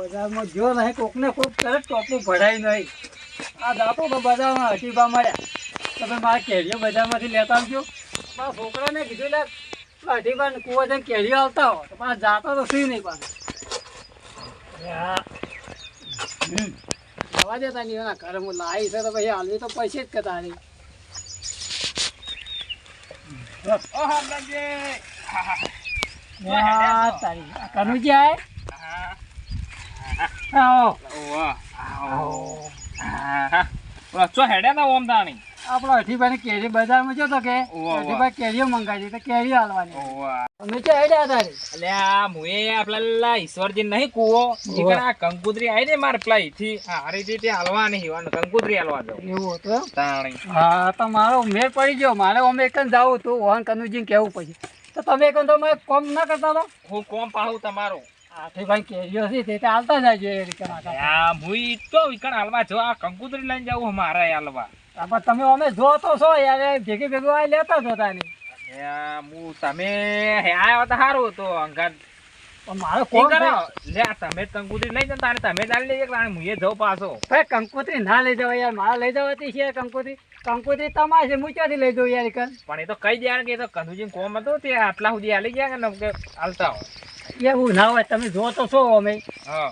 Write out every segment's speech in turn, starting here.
બજારમાં જો નહીં કોકને કોક કરે ટોપું ભરાય નહીં. આ જાતો તો બજારમાં હટીબા મળ્યા. તમે મારા કેરીઓ બજારમાંથી લેતા આવજો. મારા છોકરાને કીધું લે હટીબા કુવા જઈને કેરીઓ આવતા હો. તો મારા જાતો તો શું નહીં પાછું જવા દેતા નહીં એના ઘરે હું લાવી છે તો પછી હાલવી તો પૈસે જ કરતા નહીં તારી. કનુજી આય? આવો. આવો. આહા. ચો હેડ્યા તા ઓમ તાણી. આપણો અઠીભાઈ કેરી બજારમાં જતો કે? ઓવા, ઓવા. અઠીભાઈ કેરીઓ મંગાવી તો કેરીઓ હાલવાની અમે તો હેડ્યા તારી અલ્યા મુએ આપલા ઈશ્વરજી નહીં કુવો. આ કંકુતરી આવી ને માર પેલા ઈથી? હારી રીતે હાલવા નહીં કંકુતરી હાલવા એવું તાણી. હા તો મારો મેળ પડી ગયો. મારે અમે એક જ જાવું હતું વહન કનુજી કેવું પછી તો તમે એક તો મેં કોમ ના કરતા તો હું કોમ પાડું તમારું. આઠીભાઈ કેરીઓ છે તે હાલતા જાય છે એ રીતે નાખા. આ મુઈ તો હાલવા જો આ કંકુતરી લઈને જાવું મારે હાલવા. તમે અમે જો તો છો યાર ભેગી ભેગું આ લેતા જ હતા નહીં તમે હે તો સારું તો અંગાત. મારો કોણ કરો લે તમે કંકુતરી લઈ જતા તમે જ લઈ મુએ જવું પાછો. ભાઈ કંકોત્રી ના લઈ જવાય યાર મારે લઈ જવાતી છે કંકોત્રી. કંકોત્રી તમારે હું ક્યાંથી લઈ જવું યાર પણ એ તો કઈ દે કે એ તો કોમ હતો તે આટલા સુધી હાલી ગયા કે હાલતા હો એવું ના હોય તમે જો તો છો અમે. હા.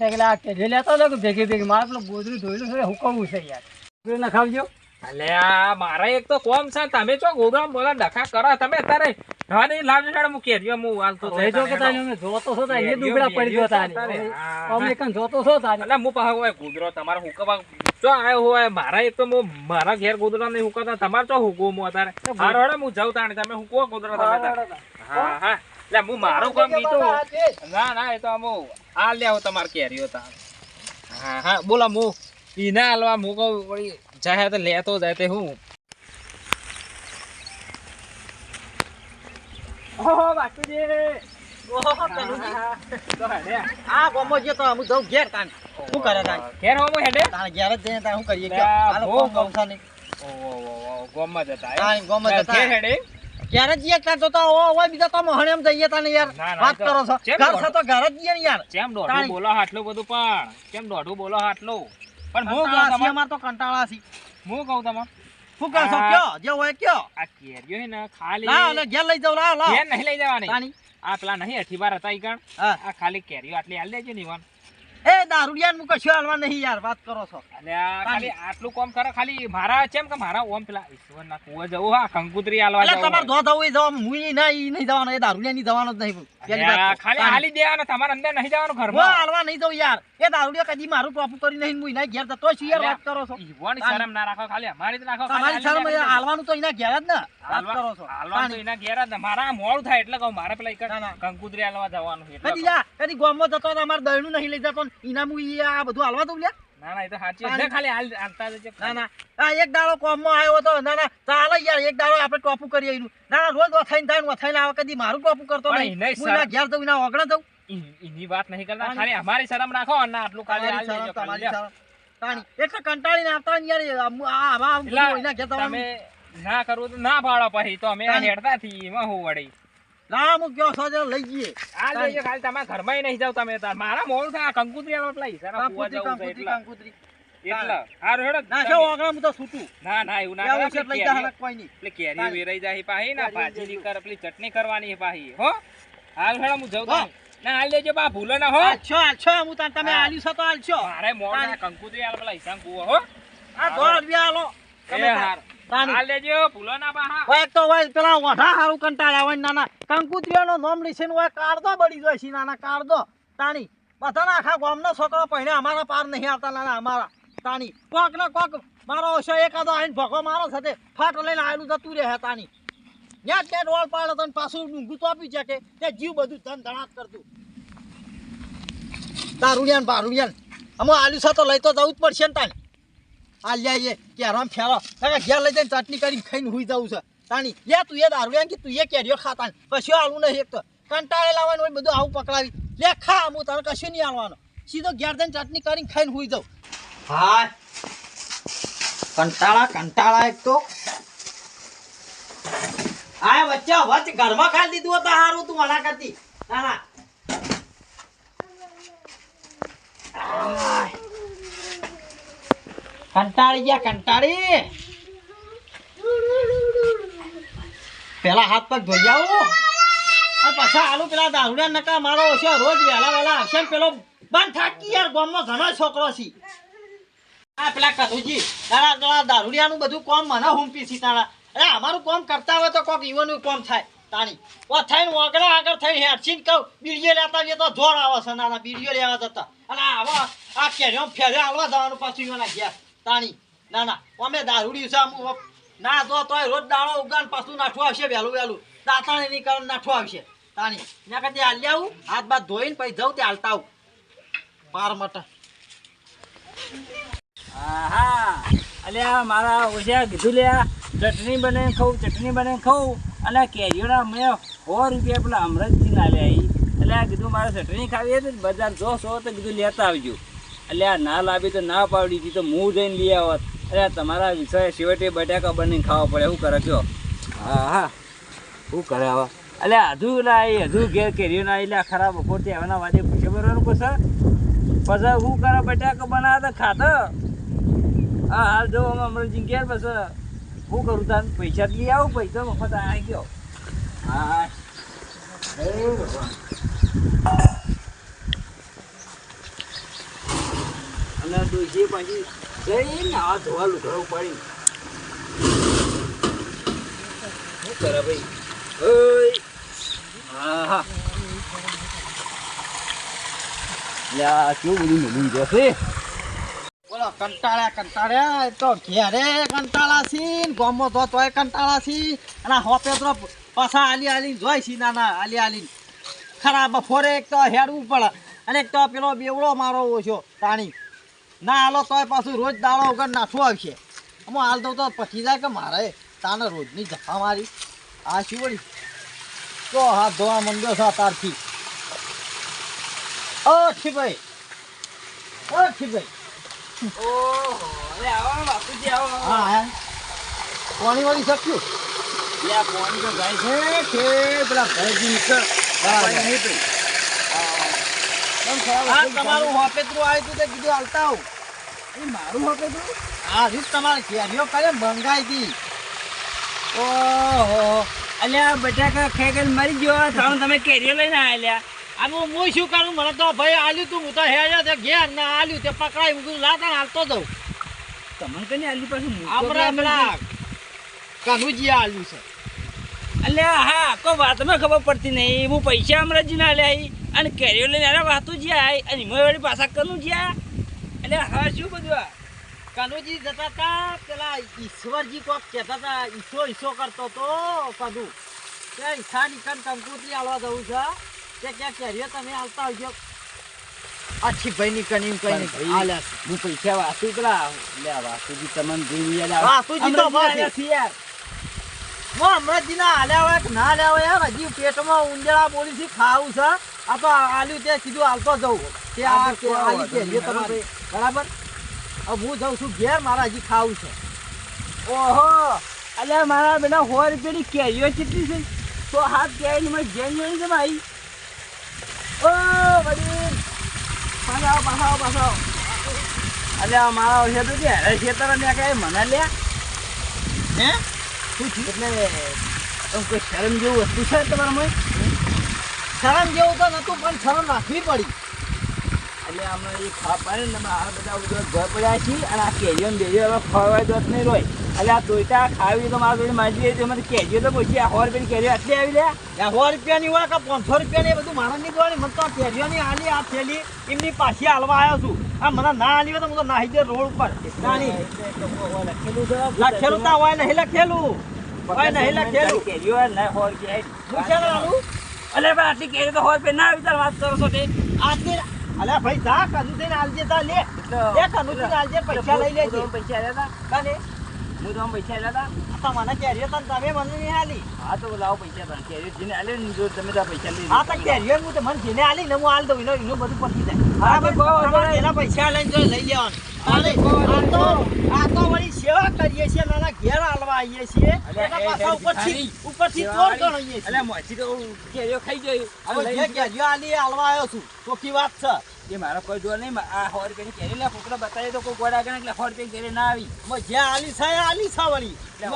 એટલે આ કેરી લેતો હતો કે ભેગી ભેગી મારે પેલું ગોદરું ધોયેલું છે હુકવવું છે યાર. ગોદરું નખાવજો આ મારા એક તો કોમ છે તમે છો ગોગરામ બોલા ડખા કરો. તમે અત્યારે હા નહીં લાવજો સાડે હું કેરીઓ હું હાલતો લઈ જો કે તારે અમે જોતો છો તારે એ દુબળા પડી ગયો તારે. અમે એકન જોતો છો તારે. એટલે હું પાહો હોય ગુદરો તમારે હુકવા જો આયો હોય મારા એક તો હું મારા ઘેર ગુદરો નહીં હુકવતા તમારે ચો હુકવું હું અત્યારે. હારો હું જાઉં તાણે તમે હુકવો ગુદરો તમે હા હા. એટલે હું મારું કામ કીધું ના ના એ તો આમ આ લે હું તમારે કેરીઓ તા. હા હા બોલા હું ઈને હાલવા હું કહું વળી જાય તો લેતો જાય તે હું? ઓહો બાકુજી. તો હેડે. આ ગોમો જે તો હું જઉં ઘેર તાન શું કરે તાન ઘેર હોમો હેડે? તાણ ઘેર જ જઈને તાણ શું કરીએ? લે, કે હાલો બહુ કોમ ગમશે ઓહો ઓહો ગોમમાં જતા એમ? ગોમમાં જતા. ઘેર હેડે. ઘેર જઈએ તાણ તો ઓ ઓય બીજા તો મોહણે એમ જઈએ તને યાર. ના, ના, વાત કરો છો. ઘર છે તો ઘર જઈએ ને યાર. કેમ દોઢું બોલો આટલું બધું પણ. કેમ દોઢું બોલો આટલું પણ હું કહું તમારે અમાર તો કંટાળા છે હું કહું તમારે? શું કહો છો કયો? જે હોય કયો. આ કેરિયો હે ને ખાલી લાવ એટલે ઘેર લઈ જાવ લા લા ઘેર નહીં લઈ જવાની. આ પેલા નહીં અઠીબાર હતા ઈ કણ. આ ખાલી કેરીઓ આટલી હાલ દેજો ને ઈવન. એ દારૂડિયાન હું કશું હાલવા નહીં યાર વાત કરો છો. અને ખાલી આટલું કોમ કરે ખાલી મારા ચેમ કે મારા ઓમ પેલા ઈશ્વરના કુવા જવું હા કંકુતરી હાલવા જવું તમારે ધો થવું જવાનું હું ના ઈ નહીં જવાનો એ દારૂડિયા ની જવાનો જ નહીં. પેલી વાત ખાલી હાલી દેવાનો તમારે અંદર નહીં જવાનું હું ઘરમાં. હાલવા નહીં જવું યાર. એ દારૂડિયા કદી મારું ટોપું કરી નહીં હું એના ઘેર જતો છું યાર વાત કરો છો. ઈવોની શરમ ના રાખો ખાલી અમારી જ રાખો તમારી શરમ હાલવાનું તો એના ઘેર જ ને વાત કરો છો. હાલવાનું તો એના ઘેર જ મારા મોડું થાય એટલે કહું મારે પેલા ના, ના. કંકુતરી હાલવા જવાનું એટલે કદી. કદી ગામમાં જતો તો અમારે દહીણું નહીં લઈ જતો ને એના હું ઈ આ બધું હાલવા દઉં લ્યા ના ના એ તો સાચી છે ખાલી હાલ- હાલતા જજો ના ના. આ એક દાડો કોમમાં આવ્યો હતો ના ના. ચાલે યાર એક દાડો આપણે ટોપું કરીએ એનું ના ના રોજ વથાઈને થાય વથાઈને આવે કદી મારું ટોપું કરતો નહીં. હું ઘેર ઓગણે જઉં. ઈ- વાત નહીં કરતા. ખાલી અમારી શરમ રાખો અને આટલું ખાલી હાલ તમારી દેજો શરમ, ખાલી. તમારી શરમ. એટલે કંટાળીને આવતા યાર આ આવા ના કરવું તો ના પાડો પછી તો અમે. હેડતા થી એમાં હું વળી. ના હું કયો છો લઈ જઈએ. આ લઈ ખાલી તમારા ઘરમાં નહીં જાવ તમે તાર. મારા મોડું થાય આ કંકુતરી આલો પેલા ઈશાના કૂવા કંકુતરી, જવું છે કંકુતરી, એટલે. કંકુતરી. એટલે. હારું હેડો ના છો ઓગણા હું તો છૂટું. ના ના એવું ના કરે લઈ જા કોઈ નહીં. એટલે કેરી વેરાઈ જાય પાહી ના ભાજી ની કર પેલી ચટણી કરવાની છે પાહી. હો? હાલ હેડો હું જાવ. તાણી. ના હાલ લેજો બા ભૂલો ના હો. આલશો આલશો હું તાન તમે આલી છો છે તો આલશો મારે મોડ ના કંકુતરી આલ પેલા ઈશાન કુવો હો. આ દોઢ રૂપિયા આલો તમે હાર. હાલ લેજો ભૂલો ના બા હા. તો હોય પેલા ઓઢા હારું કંટાળ્યા હોય ને નાના. કંકુત્રીઓનો નોમ લીધે ને હોય કાઢદો બળી જાય છે, નાના કાઢદો તાણી, બધાના આખા ગામનો છોકરો પહેણે અમારા પાર નહીં આવતા, નાના, અમારા. તાણી, કોક ને કોક મારો ઓછો એકાદો આવીને ભગો મારો સાથે ફાટ લઈને આવેલું જતું રહે, તાણી. ત્યાં ત્યાં રોડ પાડે તને પાછું ઊંઘું તો આપી છે કે તે જીવ બધું ધન ધડાક કરતું. દારૂડિયાન બારૂડિયાન. અમે આલુ તો લઈ તો જવું જ પડશે ને, તાણી. આ લે કે આરામ ફેરો ઘેર લઈ જઈને ચટણી કરીને ખાઈને હુઈ જવું છે. તાણી. લે, તું એ દારૂ કે તું એ કેરીઓ ખાતા ને. કશું હાલવું નહીં એક તો. કંટાળે લાવવાનું હોય બધું આવું પકડાવી. લે, ખા, હું તારે કશું નહીં હાલવાનું સીધો ઘેર ચટણી કરીને ખાઈને હુઈ જાઉં. હા. કંટાળા કંટાળા એક તો. આ વચ્ચે વચ્ચે ઘરમાં ખાઈ દીધું હતું સારું તું મના કરતી. ના કંટાળી ગયા, કંટાળી. પેલા હાથ પગ ધોઈ જાવ અને પાછા આલુ પેલા દારૂડિયા નકા મારો છે, રોજ વહેલા વહેલા આવશે ને પેલો બંધ થાકી યાર ગામમાં ઘણો છોકરો છે. આ પેલા કનુજી, તારા તારા દારૂડિયાનું બધું કોમ મને હુંપી છે તારા. અરે અમારું કોમ કરતા હોય તો કોક ઈવોનું કોમ થાય. તાણી. ઓ, થઈને વગડા આગળ થઈને હેડસીન કહું, બીડીઓ લેતા જઈએ તો જોર આવે છે નાના, બીડીઓ લેવા જતા. અને આવા, આ કેરીઓ ફેરે હાલવા જવાનું પાછું ઈવોના ગયા તાણી ના ના અમે દારૂડી છે ના તો તોય રોજ દાડો ઉગાન પાછું નાઠું આવશે, વહેલું વહેલું. દાંતાણે ની કારણ નાઠું આવશે. તાણી. ત્યાં કદી હાલ આવું, હાથ બાદ ધોઈને પછી જવું તે હાલતા આવું. પાર મટા આહા. અલ્યા મારા ઓછા કીધું લ્યા ચટણી બને ખાઉં, ચટણી બને ખાઉં. અને કેરીઓના મેં સો રૂપિયા પેલા અમરતથી ના લ્યા એટલે આ કીધું મારે ચટણી ખાવી હતી બજાર જો સો તો કીધું લેતા આવજો. એટલે આ ના લાવી તો ના પાવડી હતી તો હું જઈને લઈ આવત. એટલે તમારા વિષય છેવટે બટાકા બનીને ખાવા પડે શું કરે છો હા હા. શું કરે હવે એટલે હજુ ના એ હજુ ઘેર કેરીઓ ના એટલે ખરાબ ખોટી હવેના વાદે પૂછે બરોબર પછી? પછી શું કરે બટાકા બનાવે તો ખાતો? હા હાલ જો અમે અમરજી ઘેર પછી શું કરું તાન? પૈસા જ લઈ આવું પૈસા મફત આવી ગયો. હા. અને ડોશી પછી જઈને આ ધોવા લુગડું પડી શું ભાઈ? હા હા લ્યા કેવું બધું મેળવી જશે બોલો, કંટાળ્યા કંટાળ્યા? તો ઘેરે કંટાળા છી તોય કંટાળા છી. અને હોપે પાછા આલી આલી જોઈ નાના, આલી આલી ખરાબ બફોરે એક તો હેરવું પડે. અને એક તો પેલો બેવડો મારો ઓછો તાણી ના હાલો તોય પાછું રોજ દાડો વગર નાખવું આવશે. અમો હાલ દઉં તો પછી જાય કે મારે? તાને રોજની જફા મારી. આ શું વળી? તો હાથ ધોવા મંદો છો તારથી ઓ ઠીભાઈ ઓ ઠીભાઈ ઓહો અરે આવો બાપુજી આવો હા વાળી શક્યું તો છે? કે પેલા ભાઈજી નીકળ નહીં પડી. તમારું હોપેતરું આવ્યું હતું તે કીધું હાલતા આવું. એ મારું હકે તું? હા રીત તમારે કેરીઓ કરે મંગાઈ હતી ઓહો. અલ્યા બટાકા ખાઈ કરીને મરી ગયો ત્રણ તમે કેરીઓ લઈને આવ્યા આ હું શું કરું? મને તો ભાઈ આલ્યું તું હું તો હેડ્યો તે ઘેર ને આલ્યું તે પકડાય હું લાતા ને હાલતો જઉં. તમને કઈ આલ્યું પાછું આપણે પેલા કાનુજી આલ્યું છે. અલ્યા હા કોઈ વાતમાં ખબર પડતી નહીં. હું પૈસા અમરાજી ના લ્યા અને કેરીઓ લઈને વાતું જ્યાં અને એમાં વળી પાછા કનું જ્યાં એટલે હા શું બધું કનુજી જતા હતા પેલા ઈશ્વરજી કોક કહેતા હતા ઈસો ઈસો કરતો તો કદું કે ઈચ્છા નીકળ કંકુતરી આવવા જવું છે કે ક્યાં કેરીઓ તમે આવતા આવજો અચ્છી ભાઈ ની કની કઈ નહીં આલ્યા હું પૈસા વાસુ પેલા લે વાસુજી તમને જોઈ વાસુજી તો અમરાજી બસ. આલ્યા છે યાર હું હમણાં ના હાલ્યા હોય ના હાલ્યા હોય યાર હજી પેટમાં ઉંદરા બોલી છે ખાવું છે. આ તો આલ્યું તે કીધું હાલતો જવું કે આ તો કે આલી તમારી. બરાબર? હવે હું જાઉં છું ઘેર, મારા હજી ખાવું છે. ઓહો! અલ્યા, મારા બેટા સો રૂપિયાની કેરીઓ કેટલી છે? તો હાથ કેરી મને જેન જોઈ છે ભાઈ. ઓ, વડીલ! પાછા આવો પાછા આવો પાછા આવો. અલ્યા મારા છે તો કે અરે ખેતર ને કઈ? મને લે. હે? શું થયું? એટલે કોઈ શરમ જેવું વસ્તુ છે તમારામાં? શરમ જેવું તો નહોતું, પણ શરમ રાખવી પડી. એટલે અમે એ ખા પાડે ને આ બધા બધા ઘર પડ્યા છીએ અને આ કેરીઓ બેરીઓ હવે તો નહીં રોય. એટલે આ દોઈટા ખાવી તો મારા જોડે મને કેરીઓ તો પછી આ સો રૂપિયાની કેરીઓ આટલી આવી લે આ સો રૂપિયાની હોય કે પાંચસો રૂપિયાની એ બધું માણસ નહીં જોવાની મને તો આ કેરીઓની આલી આ થેલી એમની પાછી હાલવા આવ્યો છું. આ મને ના આલી હોય તો હું તો નાહી દે રોડ ઉપર. નાની લખેલું તા હોય નહીં લખેલું. હોય નહીં લખેલું. કેરીઓ ના સો રૂપિયા? અલે આટલી કેરી તો સો રૂપિયા ના આવી વાત કરો છો તે. આજની અલ્યા ભાઈ જા કનુ થઈને આલજે તા લે. લે કનુ થઈને આલજે પૈસા લઈ લેજે. પૈસા હતા કને હું તો પૈસા હતા આ મને કેરીઓ તન તમે મને નહીં આલી. હા તો લાવો પૈસા તન. કેરીઓ જીને આલે ને જો તમે તા પૈસા લઈ હા તો કેરીઓ હું તો મને જીને આલી ને હું આલ દઉં એનો એનું બધું પતી જાય. નહીં. એના પૈસા લઈને જો લઈ લેવાનું. સેવા કરીએ છીએ નાના ઘેર હાલવા આવીએ છીએ. ઉપરથી ઉપરથી ચોર છીએ. ખાઈ હાલવા આવ્યો છું. ચોખ્ખી વાત છે. એ મારો કોઈ જોર નહીં આ સો રૂપિયાની કેરી લે ફોકરા બતાવી તો કોઈ ગોડા આગળ એટલે સો કેરી ના આવી. મો જ્યાં આલી સાય આલી સા વળી. એટલે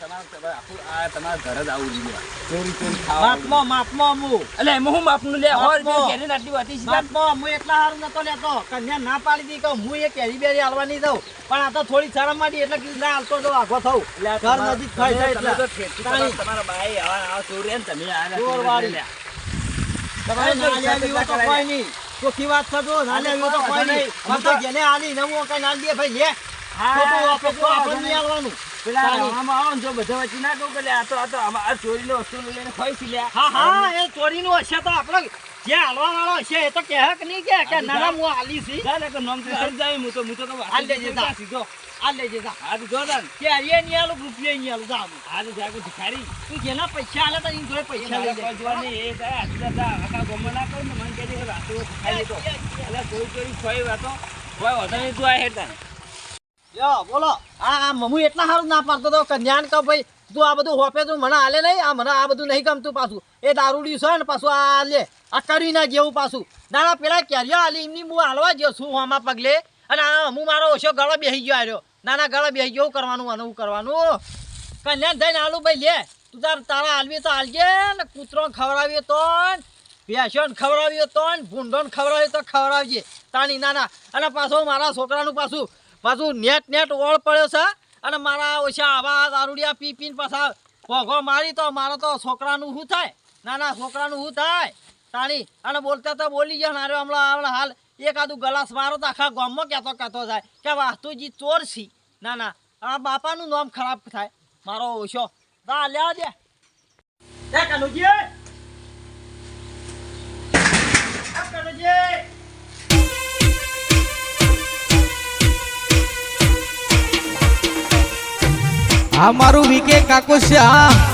તમારું તમારું આ તમારા ઘર જ આવું જોઈએ. ચોરી ચોરી ખાવા માપમાં માપમાં અમુ એટલે એમાં હું માપનું લે સો. રૂપિયા કેરી આટલી હતી માપમાં હું એકલા હારું નતો લેતો. કન્યા ના પાડી દી કે હું એ કેરી બેરી હાલવાની દઉં. પણ આ તો થોડી શરમ માંડી એટલે કીધું ના હાલતો જો આગો થવું એટલે ઘર નજીક તો એટલે. તમારા- ભાઈ આવા આવા ચોરી તમે આ ચોરવાળી. લે. તમારે ના લેવી તો કોઈ નહીં. ચોખ્ખી વાત કરજો ના લેવી તો કોઈ નહીં. મત જેને આલી ને કઈ ના દે ભાઈ લે ખોટું હા, આપણે તો આપણને નહીં હાલવાનું પેલા આમાં આવો ને જો બધા વચ્ચે ના કહું કે આ તો આ તો આ ચોરીનો વસ્તુ લઈને ખોઈ છે લ્યા. હા હા એ ચોરીનું હશે તો આપણે જે હાલવા વાળો હશે એ તો કહે કે નહીં કે કે ના ના હું આલી છી. નામ તો સમજાય હું તો હું તો કહું હાલ દેજે સીધો. આ લેજે જા. હા તો જો તાન. કે એ નહીં આલું રૂપિયા નહીં આલું જા. હા તો જાગો ભિખારી. તું જેના પૈસા આલે તો એની જોડે પૈસા લઈ કોઈ જોવાની એ તો આ સીધા તા આખા ગામમાં ના કહું ને મને કે રાતે હું ભિખારી તો. એટલે કોઈ ચોરી ખોઈ વાતો. કોઈ તું આ યો બોલો. આ આ મમુ એટલા સારું ના પાડતો તો કન્યાન કે ભાઈ તું આ બધું હોપે તું મને આલે નહીં? આ મને આ બધું નહીં ગમતું પાછું. એ દારૂડિયું છે ને પાછું આ લે આ કરી ના જેવું પાછું. દાડા પેલા કેરીઓ આલી? એમની હું હાલવા ગયો છું હોમાં પગલે. અને આ હું મારો ઓછો ગળો બેસી ગયો આર્યો. નાના ગાળા બે એવું કરવાનું આનું એવું કરવાનું. કલ્યાણ થઈને આલુ ભાઈ લે. તું તાર તારા હાલવી તો હાલજે ને કૂતરો ખવડાવીએ તો ભેંસોને ખવડાવ્યો તો ભૂંડોને ખવડાવીએ તો ખવડાવજે. તાણી નાના અને પાછું મારા છોકરાનું પાછું પાછું નેટ નેટ ઓળ પડ્યો છે અને મારા ઓછા આવા દારૂડિયા પી પીને પાછા ભોગો મારી તો મારા તો છોકરાનું શું થાય? નાના છોકરાનું શું થાય? તાણી અને બોલતા તો બોલી ગયા, ને હમણાં હમણાં હાલ એકાદું ગલાસ મારો તો આખા ગામમાં કહેતો કહેતો જાય કે વાસ્તુજી ચોર છી. ના ના, આ બાપાનું નામ ખરાબ થાય. મારો ઓછો. તા લ્યા દે. એ કનુજી! કનુજી! આ મારું વીકે કાકો હા